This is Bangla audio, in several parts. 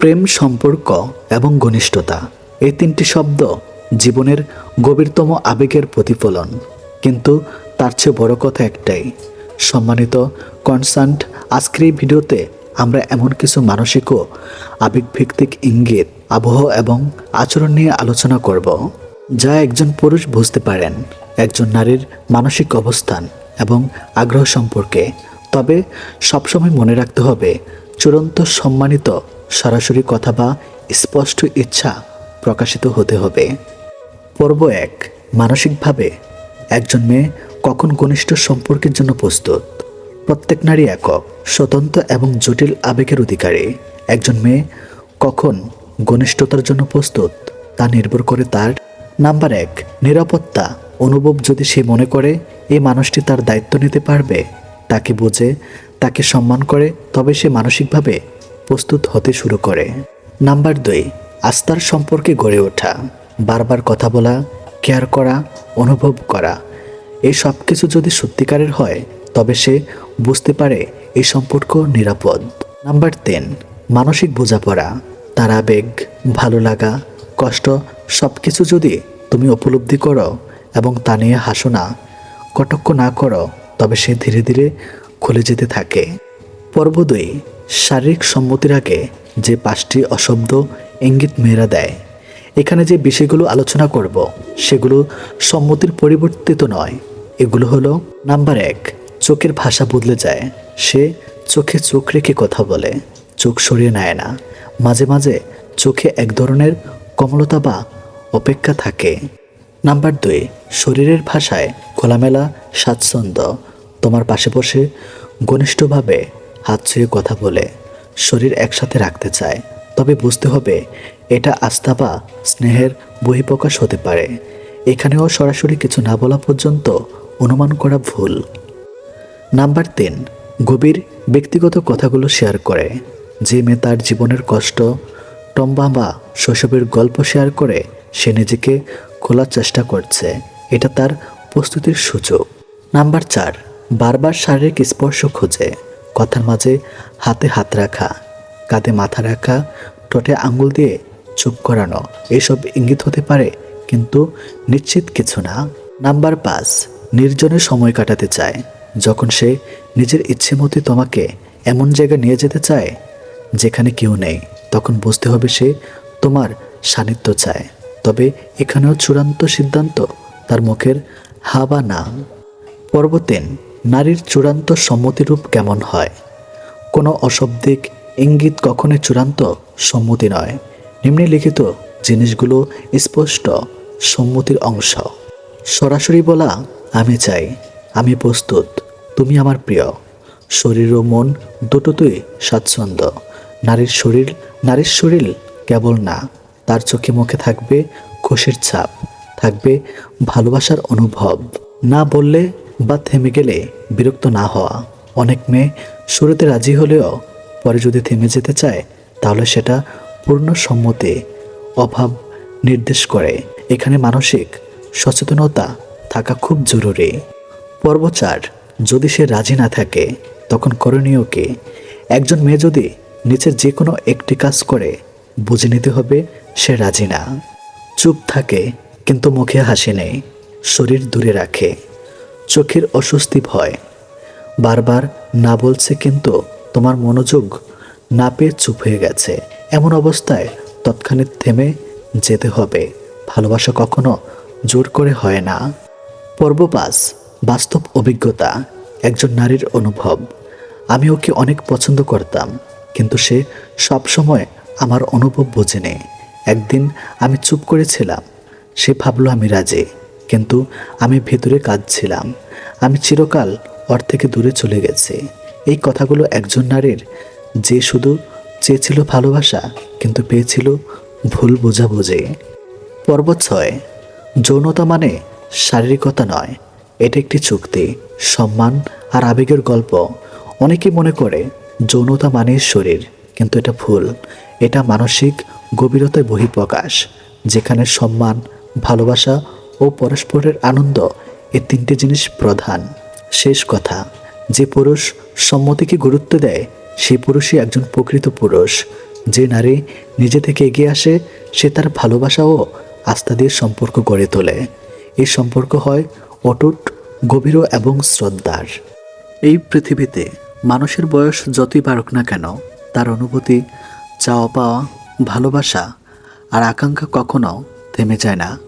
প্রেম সম্পর্ক এবং ঘনিষ্ঠতা, এই তিনটি শব্দ জীবনের গভীরতম আবেগের প্রতিফলন। কিন্তু তার চেয়ে বড় কথা একটাই, সম্মানিত কনসার্ট, আজকের এই ভিডিওতে আমরা এমন কিছু মানসিক ও আবেগভিত্তিক ইঙ্গিত, আবহ এবং আচরণ নিয়ে আলোচনা করব, যা একজন পুরুষ বুঝতে পারেন, একজন নারীর মানসিক অবস্থান এবং আগ্রহ সম্পর্কে। তবে সবসময় মনে রাখতে হবে চূড়ান্ত সম্মানিত সরাসরি কথা বা স্পষ্ট ইচ্ছা প্রকাশিত হতে হবে। পর্ব এক, মানসিকভাবে একজন মেয়ে কখন ঘনিষ্ঠ সম্পর্কের জন্য প্রস্তুত? প্রত্যেক নারী একক, স্বতন্ত্র এবং জটিল আবেগের অধিকারী। একজন মেয়ে কখন ঘনিষ্ঠতার জন্য প্রস্তুত, তা নির্ভর করে তার নাম্বার এক, নিরাপত্তা অনুভব যদি সে মনে করে, এই মানুষটি তার দায়িত্ব নিতে পারবে তাকে বোঝে, তাকে সম্মান করে, তবে সে মানসিকভাবে প্রস্তুত হতে শুরু করে। নাম্বার দুই, আস্থার সম্পর্কে গড়ে ওঠা। বারবার কথা বলা, কেয়ার করা, অনুভব করা। এই সব কিছু যদি সত্যিকারের হয়, তবে সে বুঝতে পারে এই সম্পর্ক নিরাপদ। নাম্বার তিন, মানসিক বোঝাপড়া। তার আবেগ, ভালো লাগা, কষ্ট, সব কিছু যদি তুমি উপলব্ধি করো এবং তা নিয়ে হাসো না, কটক্ষ না করো তবে সে ধীরে ধীরে খুলে যেতে থাকে। পর্ব দুই, শারীরিক সম্মতির আগে যে পাঁচটি অশব্দ ইঙ্গিত মেয়েরা দেয়, এখানে যে বিষয়গুলো আলোচনা করব, সেগুলো সম্মতির পরিবর্তিত নয়। এগুলো হলো, নাম্বার এক, চোখের ভাষা বদলে যায়। সে চোখে চোখ রেখে কথা বলে, চোখ সরিয়ে নেয় না। মাঝে মাঝে চোখে এক ধরনের কমলতা বা অপেক্ষা থাকে। নাম্বার দুই, শরীরের ভাষায় খোলামেলা স্বাচ্ছন্দ্য। তোমার পাশে বসে ঘনিষ্ঠভাবে হাত ছুঁয়ে কথা বলে, শরীর একসাথে রাখতে চায়। তবে বুঝতে হবে, এটা আস্থা বা স্নেহের বহিঃপ্রকাশ হতে পারে। এখানেও সরাসরি কিছু না বলা পর্যন্ত অনুমান করা ভুল। নাম্বার তিন, গভীর ব্যক্তিগত কথাগুলো শেয়ার করে। যে মেয়ে তার জীবনের কষ্ট, টম্বা বা শৈশবের গল্প শেয়ার করে, সে নিজেকে খোলার চেষ্টা করছে। এটা তার প্রস্তুতির সূচক নাম্বার চার বারবার শারীরিক স্পর্শ খোঁজে, কথার মাঝে হাতে হাত রাখা, কাঁধে মাথা রাখা, ঠোঁটে আঙ্গুল দিয়ে চুপ করানো, এসব ইঙ্গিত হতে পারে, কিন্তু নিশ্চিত কিছু না। নাম্বার পাঁচ, নির্জনে সময় কাটাতে চায়। যখন সে নিজের ইচ্ছে মতো তোমাকে এমন জায়গায় নিয়ে যেতে চায়, যেখানে কেউ নেই, তখন বুঝতে হবে সে তোমার সান্নিধ্য চায়। তবে এখানেও চূড়ান্ত সিদ্ধান্ত তার মুখের হা বা না। পর্ব তিন নারীর চূড়ান্ত সম্মতিরূপ কেমন হয়? কোনো অশব্দিক ইঙ্গিত কখনোই চূড়ান্ত সম্মতি নয়। নিম্নলিখিত জিনিসগুলো স্পষ্ট সম্মতির অংশ। সরাসরি বলা, আমি চাই, আমি প্রস্তুত, তুমি আমার প্রিয়। শরীর ও মন দুটোতেই স্বাচ্ছন্দ্য। নারীর শরীর নারীর শরীর কেবল না, তার চোখে মুখে থাকবে খুশির ছাপ, থাকবে ভালোবাসার অনুভব। না বললে বা থেমে গেলে বিরক্ত না হওয়া। অনেক মেয়ে শুরুতে রাজি হলেও পরে যদি থেমে যেতে চায়, তাহলে সেটা পূর্ণ সম্মতি অভাব নির্দেশ করে। এখানে মানসিক সচেতনতা থাকা খুব জরুরি। পর্বচার যদি সে রাজি না থাকে, তখন করণীয় কি? একজন মেয়ে যদি নিচের যে কোনো একটি কাজ করে, বুঝে নিতে হবে সে রাজি না। চুপ থাকে, কিন্তু মুখে হাসি নেই, শরীর দূরে রাখে। চোখের অস্বস্তি ভয়। বারবার না বলছে কিন্তু তোমার মনোযোগ না পেয়ে চুপ হয়ে গেছে। এমন অবস্থায় তৎক্ষণিক থেমে যেতে হবে। ভালোবাসা কখনো জোর করে হয় না। পর্ব পাঁচ, বাস্তব অভিজ্ঞতা, একজন নারীর অনুভব। আমি ওকে অনেক পছন্দ করতাম, কিন্তু সে সব সময় আমার অনুভব বোঝেনি। একদিন আমি চুপ করেছিলাম, সে ভাবলো আমি রাজি। কিন্তু আমি ভেতরে কাঁদছিলাম। আমি চিরকাল ওর থেকে দূরে চলে গেছি। এই কথাগুলো একজন নারীর যে শুধু চেয়েছিল ভালোবাসা, কিন্তু পেয়েছিল ভুল বোঝাবুঝি। পর্ব ছয়, যৌনতা মানে শারীরিকতা নয়। এটা একটি চুক্তি, সম্মান আর আবেগের গল্প। অনেকেই মনে করে যৌনতা মানে শরীর, কিন্তু এটা ভুল। এটা মানসিক গভীরতায় বহিঃপ্রকাশ, যেখানে সম্মান, ভালোবাসা ও পরস্পরের আনন্দ এই তিনটে জিনিস প্রধান। শেষ কথা, যে পুরুষ সম্মতিকে গুরুত্ব দেয় সেই পুরুষই একজন প্রকৃত পুরুষ। যে নারী নিজে থেকে এগিয়ে আসে, সে তার ভালোবাসা ও আস্থা দিয়ে সম্পর্ক গড়ে তোলে। এই সম্পর্ক হয় অটুট, গভীর এবং শ্রদ্ধার। এই পৃথিবীতে মানুষের বয়স যতই বাড়ুক না কেন, তার অনুভূতি চাওয়া পাওয়া ভালোবাসা আর আকাঙ্ক্ষা কখনো থেমে যায় না।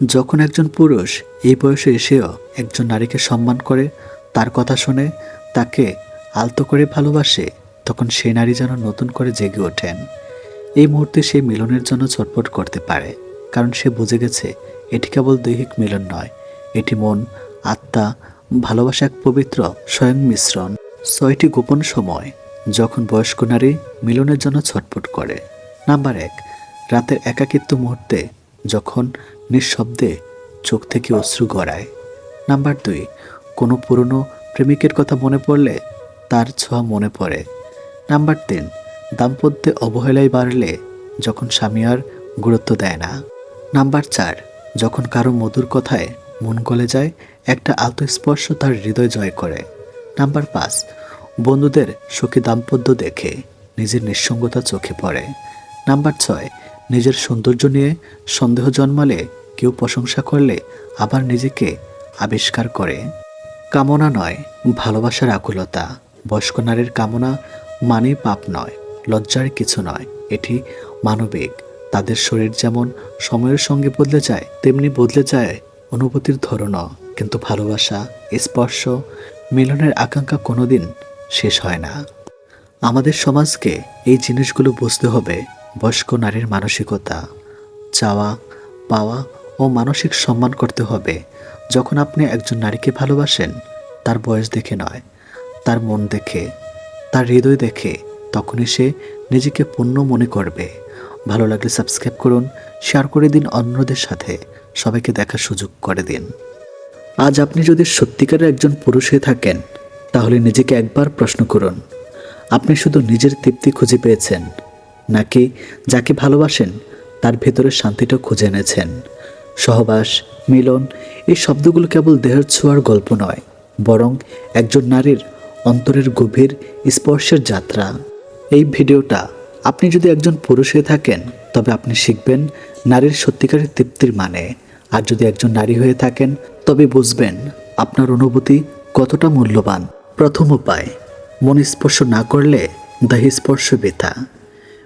যখন একজন পুরুষ এই বয়সে এসেও একজন নারীকে সম্মান করে, তার কথা শুনে তাকে আলতো করে ভালোবাসে, তখন সে নারী যেন নতুন করে জেগে ওঠেন। এই মুহূর্তে সে মিলনের জন্য ছটপট করতে পারে, কারণ সে বুঝে গেছে এটি কেবল দৈহিক মিলন নয়, এটি মন, আত্মা, ভালোবাসা এক পবিত্র, স্বয়ং মিশ্রণ। ছয়টি গোপন সময় যখন বয়স্ক নারী মিলনের জন্য ছটপট করে। নাম্বার এক, রাতের একাকিত্ব মুহূর্তে যখন নিঃশব্দে চোখ থেকে অশ্রু গড়ায়। নাম্বার দুই, কোনো পুরনো প্রেমিকের কথা মনে পড়লে তার ছোঁয়া মনে পড়ে। নাম্বার তিন, দাম্পত্যে অবহেলায় বাড়লে যখন স্বামী আর গুরুত্ব দেয় না। নাম্বার চার, যখন কারও মধুর কথায় মন গলে যায়, একটা আলতো স্পর্শ তার হৃদয় জয় করে। নাম্বার পাঁচ, বন্ধুদের সুখী দাম্পত্য দেখে নিজের নিঃসঙ্গতা চোখে পড়ে। নাম্বার ছয় নিজের সৌন্দর্য নিয়ে সন্দেহ জন্মালে কেউ প্রশংসা করলে আবার নিজেকে আবিষ্কার করে। কামনা নয়, ভালোবাসার আকুলতা। বয়স্ক নারীর কামনা মানে পাপ নয়, লজ্জার কিছু নয়। এটি মানবিক। তাদের শরীর যেমন সময়ের সঙ্গে বদলে যায়, তেমনি বদলে যায় অনুভূতির ধরনও। কিন্তু ভালোবাসা, স্পর্শ, মিলনের আকাঙ্ক্ষা কোনোদিন শেষ হয় না। আমাদের সমাজকে এই জিনিসগুলো বুঝতে হবে। বয়স্ক নারীর মানসিকতা, চাওয়া, পাওয়া ও মানসিক সম্মান করতে হবে। যখন আপনি একজন নারীকে ভালোবাসেন, তার বয়স দেখে নয়, তার মন দেখে, তার হৃদয় দেখে, তখনই সে নিজেকে পূর্ণ মনে করবে। ভালো লাগলে সাবস্ক্রাইব করুন, শেয়ার করে দিন অন্যদের সাথে, সবাইকে দেখার সুযোগ করে দিন। আজ আপনি যদি সত্যিকারের একজন পুরুষ হয়ে থাকেন, তাহলে নিজেকে একবার প্রশ্ন করুন, আপনি শুধু নিজের তৃপ্তি খুঁজে পেয়েছেন নাকি যাকে ভালোবাসেন, তার ভেতরে শান্তিটা খুঁজে এনেছেন। সহবাস, মিলন, এই শব্দগুলো কেবল দেহের ছোঁয়ার গল্প নয়, বরং একজন নারীর অন্তরের গভীর স্পর্শের যাত্রা। এই ভিডিওটা আপনি যদি একজন পুরুষ হয়ে থাকেন, তবে আপনি শিখবেন নারীর সত্যিকারের তৃপ্তির মানে। আর যদি একজন নারী হয়ে থাকেন, তবে বুঝবেন আপনার অনুভূতি কতটা মূল্যবান। প্রথম উপায়, মন স্পর্শ না করলে দেহ স্পর্শ বৃথা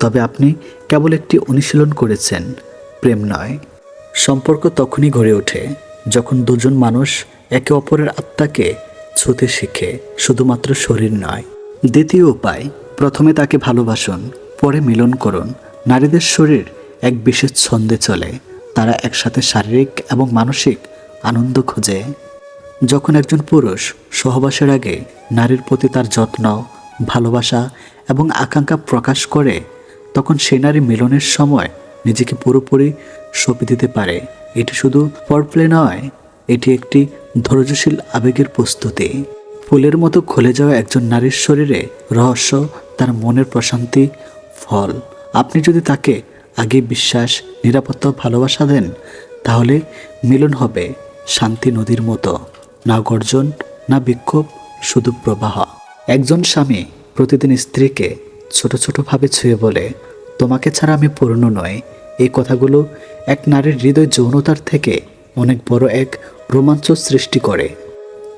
তবে আপনি কেবল একটি অনুশীলন করেছেন, প্রেম নয়। সম্পর্ক তখনই গড়ে ওঠে যখন দুজন মানুষ একে অপরের আত্মাকে ছুতে শিখে, শুধুমাত্র শরীর নয়। দ্বিতীয় উপায়, প্রথমে তাকে ভালোবাসুন, পরে মিলন করুন। নারীদের শরীর এক বিশেষ ছন্দে চলে, তারা একসাথে শারীরিক এবং মানসিক আনন্দ খোঁজে। যখন একজন পুরুষ সহবাসের আগে নারীর প্রতি তার যত্ন, ভালোবাসা এবং আকাঙ্ক্ষা প্রকাশ করে তখন সে নারী মিলনের সময় নিজেকে পুরোপুরি সঁপে দিতে পারে। এটি শুধু পরপ্লে নয়, এটি একটি ধৈর্যশীল আবেগের প্রস্তুতি। ফুলের মতো খুলে যাওয়া একজন নারীর শরীরে রহস্য, তার মনের প্রশান্তি ফল। আপনি যদি তাকে আগে বিশ্বাস, নিরাপত্তা ভালোবাসা দেন, তাহলে মিলন হবে শান্তি নদীর মতো। না গর্জন, না বিক্ষোভ, শুধু প্রবাহ। একজন স্বামী প্রতিদিন স্ত্রীকে ছোট ছোটভাবে ছুঁয়ে বলে, তোমাকে ছাড়া আমি পূর্ণ নই। এই কথাগুলো এক নারীর হৃদয় যৌনতার থেকে অনেক বড় এক রোমাঞ্চ সৃষ্টি করে।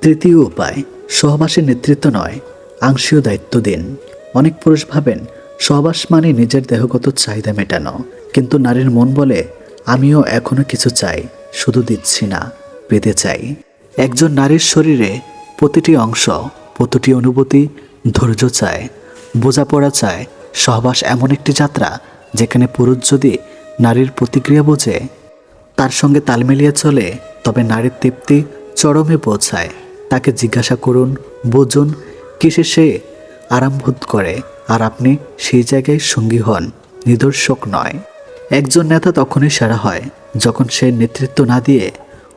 তৃতীয় উপায়, সহবাসের নেতৃত্ব নয়, আংশীয় দায়িত্ব দিন। অনেক পুরুষ ভাবেন, সহবাস মানে নিজের দেহগত চাহিদা মেটানো। কিন্তু নারীর মন বলে, আমিও এখনও কিছু চাই, শুধু দিচ্ছি না, পেতে চাই। একজন নারীর শরীরে প্রতিটি অংশ, প্রতিটি অনুভূতি ধৈর্য চায়। বোঝাপড়া চায় সহবাস এমন একটি যাত্রা যেখানে পুরুষ যদি নারীর প্রতিক্রিয়া বোঝে, তার সঙ্গে তাল মিলিয়ে চলে, তবে নারীর তৃপ্তি চরমে পৌঁছায়। তাকে জিজ্ঞাসা করুন, বুঝুন, কিসে সে আরাম বোধ করে? আর আপনি সেই জায়গায় সঙ্গী হন, নিদর্শক নয়। একজন নেতা তখনই সেরা হয়, যখন সে নেতৃত্ব না দিয়ে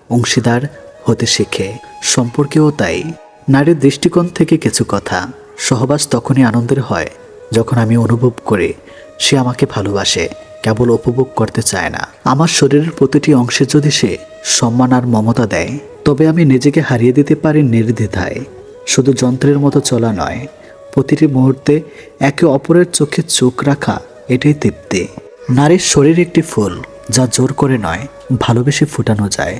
অংশীদার হতে শেখে। সম্পর্কেও তাই। নারীর দৃষ্টিকোণ থেকে কিছু কথা। সহবাস তখনই আনন্দের হয়, যখন আমি অনুভব করি সে আমাকে ভালোবাসে, কেবল উপভোগ করতে চায় না। আমার শরীরের প্রতিটি অংশে যদি সে সম্মান আর মমতা দেয়, তবে আমি নিজেকে হারিয়ে দিতে পারি নির্দ্বিধায়। শুধু যন্ত্রের মতো চলা নয়, প্রতিটি মুহূর্তে একে অপরের চোখে চোখ রাখা এটাই তৃপ্তি। নারীর শরীর একটি ফুল, যা জোর করে নয়, ভালোবেসে ফুটানো যায়।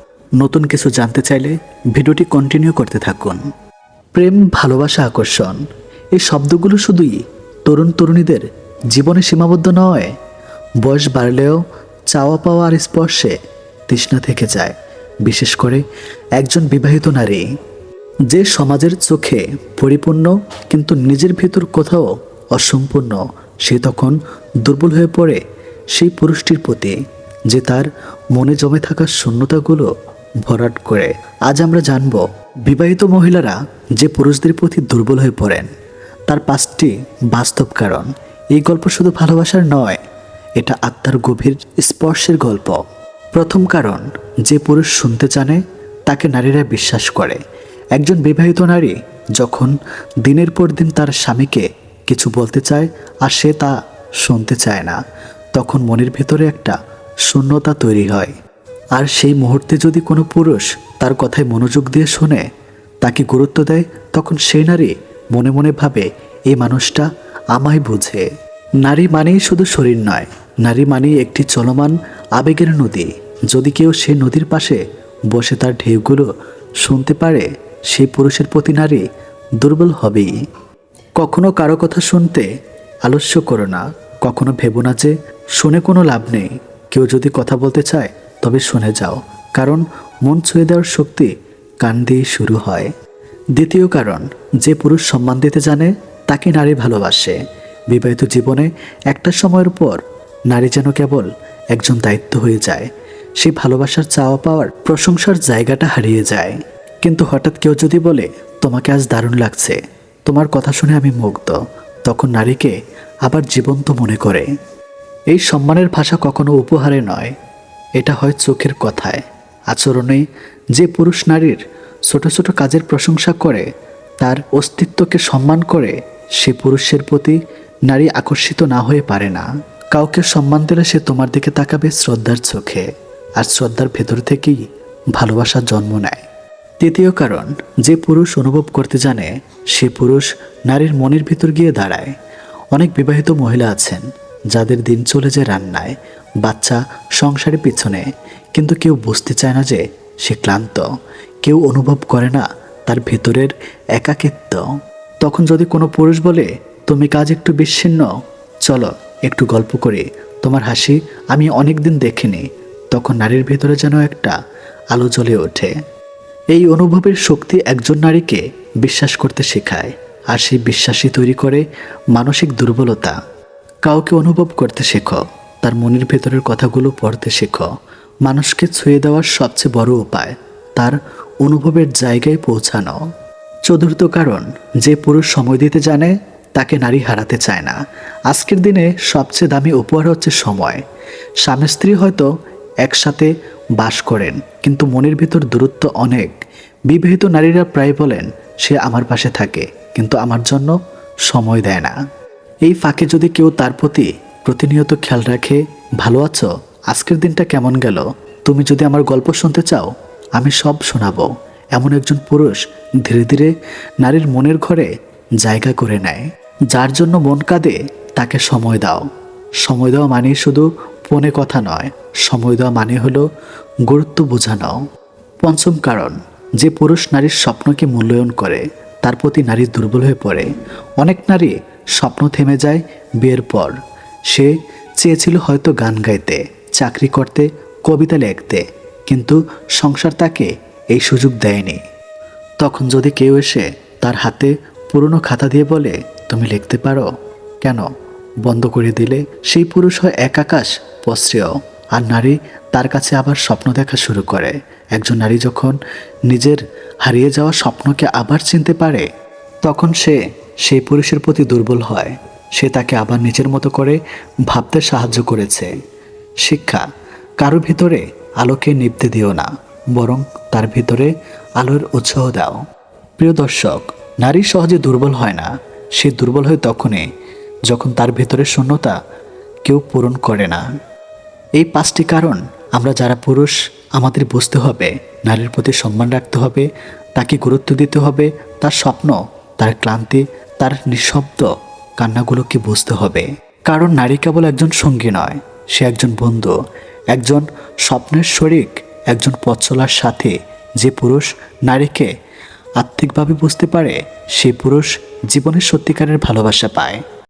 নতুন কিছু জানতে চাইলে ভিডিওটি কন্টিনিউ করতে থাকুন। প্রেম, ভালোবাসা, আকর্ষণ, এই শব্দগুলো শুধুই তরুণ তরুণীদের জীবনে সীমাবদ্ধ নয়। বয়স বাড়লেও চাওয়া পাওয়া আর স্পর্শে তৃষ্ণা থেকে যায়। বিশেষ করে একজন বিবাহিত নারী। যে সমাজের চোখে পরিপূর্ণ কিন্তু নিজের ভেতর কোথাও অসম্পূর্ণ, সে তখন দুর্বল হয়ে পড়ে সেই পুরুষটির প্রতি, যে তার মনে জমে থাকা শূন্যতাগুলো ভরাট করে। আজ আমরা জানব, বিবাহিত মহিলারা যে পুরুষদের প্রতি দুর্বল হয়ে পড়েন, তার পাঁচটি বাস্তব কারণ। এই গল্প শুধু ভালোবাসার নয়, এটা আত্মার গভীর স্পর্শের গল্প। প্রথম কারণ, যে পুরুষ শুনতে জানে, তাকে নারীরা বিশ্বাস করে। একজন বিবাহিত নারী যখন দিনের পর দিন তার স্বামীকে কিছু বলতে চায় আর সে তা শুনতে চায় না, তখন মনের ভেতরে একটা শূন্যতা তৈরি হয়। আর সেই মুহূর্তে যদি কোনো পুরুষ তার কথায় মনোযোগ দিয়ে শোনে, তাকে গুরুত্ব দেয়, তখন সেই নারী মনে মনে ভাবে এই মানুষটা আমায় বুঝে। নারী মানেই শুধু শরীর নয়, নারী মানেই একটি চলমান, আবেগের নদী। যদি কেউ সেই নদীর পাশে বসে তার ঢেউগুলো শুনতে পারে সেই পুরুষের প্রতি নারী দুর্বল হবেই। কখনো কারও কথা শুনতে আলস্য করো না, কখনো ভেবো না যে শুনে কোনো লাভ নেই। কেউ যদি কথা বলতে চায় তবে শুনে যাও, কারণ মন ছুঁয়ে দেওয়ার শক্তি কান দিয়ে শুরু হয়। দ্বিতীয় কারণ, যে পুরুষ সম্মান দিতে জানে, তাকে নারী ভালোবাসে। বিবাহিত জীবনে একটা সময়ের পর নারী যেন কেবল একজন দায়িত্ব হয়ে যায় সেই ভালোবাসার চাওয়া পাওয়ার প্রশংসার জায়গাটা হারিয়ে যায়। কিন্তু হঠাৎ কেউ যদি বলে, তোমাকে আজ দারুণ লাগছে, তোমার কথা শুনে আমি মুগ্ধ তখন নারীকে আবার জীবন্ত মনে করে। এই সম্মানের ভাষা কখনো উপহারে নয় এটা হয় চোখের কথায়। আচরণে যে পুরুষ নারীর ছোট ছোট কাজের প্রশংসা করে, তার অস্তিত্বকে সম্মান করে, সে পুরুষের প্রতি নারী আকর্ষিত না হয়ে পারে না। কাউকে সম্মান দিলে সে তোমার দিকে তাকাবে শ্রদ্ধার চোখে, আর শ্রদ্ধার ভেতর থেকেই ভালোবাসা জন্ম নেয়। তৃতীয় কারণ, যে পুরুষ অনুভব করতে জানে, সে পুরুষ নারীর মনের ভিতর গিয়ে দাঁড়ায়। অনেক বিবাহিত মহিলা আছেন, যাদের দিন চলে যায় রান্নায় বাচ্চা সংসারের পিছনে। কিন্তু কেউ বুঝতে চায় না যে সে ক্লান্ত। কেউ অনুভব করে না তার ভেতরের একাকিত্ব। তখন যদি কোনো পুরুষ বলে, তুমি কাজ একটু বিচ্ছিন্ন, চলো একটু গল্প করি। তোমার হাসি আমি অনেক দিন দেখিনি। তখন নারীর ভেতরে যেন একটা আলো জ্বলে ওঠে। এই অনুভবের শক্তি একজন নারীকে বিশ্বাস করতে শেখায়, আর সেই বিশ্বাসই তৈরি করে মানসিক দুর্বলতা। কাউকে অনুভব করতে শেখো। তার মনের ভেতরের কথাগুলো পড়তে শেখো। মানুষকে ছুঁয়ে দেওয়ার সবচেয়ে বড় উপায়, তার অনুভবের জায়গায় পৌঁছানো। চতুর্থ কারণ, যে পুরুষ সময় দিতে জানে, তাকে নারী হারাতে চায় না। আজকের দিনে সবচেয়ে দামি উপহার হচ্ছে সময়। স্বামী স্ত্রী হয়তো একসাথে বাস করেন, কিন্তু মনের ভিতর দূরত্ব অনেক। বিবাহিত নারীরা প্রায় বলেন, সে আমার পাশে থাকে, কিন্তু আমার জন্য সময় দেয় না। এই ফাঁকে যদি কেউ তার প্রতি প্রতিনিয়ত খেয়াল রাখে, ভালো আছো? আজকের দিনটা কেমন গেল? তুমি যদি আমার গল্প শুনতে চাও, আমি সব শোনাবো। এমন একজন পুরুষ ধীরে ধীরে নারীর মনের ঘরে জায়গা করে নেয়, যার জন্য মন কাঁদে, তাকে সময় দাও। সময় দেওয়া মানে শুধু ফোনে কথা নয়, সময় দেওয়া মানে হলো গুরুত্ব বোঝানো। পঞ্চম কারণ, যে পুরুষ নারীর স্বপ্নকে মূল্যায়ন করে, তার প্রতি নারী দুর্বল হয়ে পড়ে। অনেক নারী স্বপ্ন থেমে যায়, বিয়ের পর। সে চেয়েছিল হয়তো গান গাইতে, চাকরি করতে, কবিতা লিখতে, কিন্তু সংসার তাকে এই সুযোগ দেয়নি। তখন যদি কেউ এসে তার হাতে পুরনো খাতা দিয়ে বলে, তুমি লিখতে পারো? কেন? বন্ধ করে দিলে সেই পুরুষ হয় এক আকাশ পশ্রেয়, আর নারী তার কাছে আবার স্বপ্ন দেখা শুরু করে। একজন নারী যখন নিজের হারিয়ে যাওয়া স্বপ্নকে আবার চিনতে পারে, তখন সে সেই পুরুষের প্রতি দুর্বল হয়। সে তাকে আবার নিজের মতো করে ভাবতে সাহায্য করেছে। শিক্ষা, কারও ভিতরে আলোকে নিভতে দিও না, বরং তার ভিতরে আলোর উৎসাহ দাও। প্রিয় দর্শক, নারী সহজে দুর্বল হয় না। সে দুর্বল হয় তখনই যখন তার ভেতরে শূন্যতা কেউ পূরণ করে না। এই পাঁচটি কারণ আমরা যারা পুরুষ, আমাদের বুঝতে হবে, নারীর প্রতি সম্মান রাখতে হবে, তাকে গুরুত্ব দিতে হবে, তার স্বপ্ন, তার ক্লান্তি, তার নিঃশব্দ কান্নাগুলোকে বুঝতে হবে। কারণ নারী কেবল একজন সঙ্গী নয়, সে একজন বন্ধু, একজন স্বপ্নের শরিক, একজন পথ চলার সাথে। যে পুরুষ নারীকে আর্থিকভাবে বুঝতে পারে, সে পুরুষ জীবনের সত্যিকারের ভালোবাসা পায়।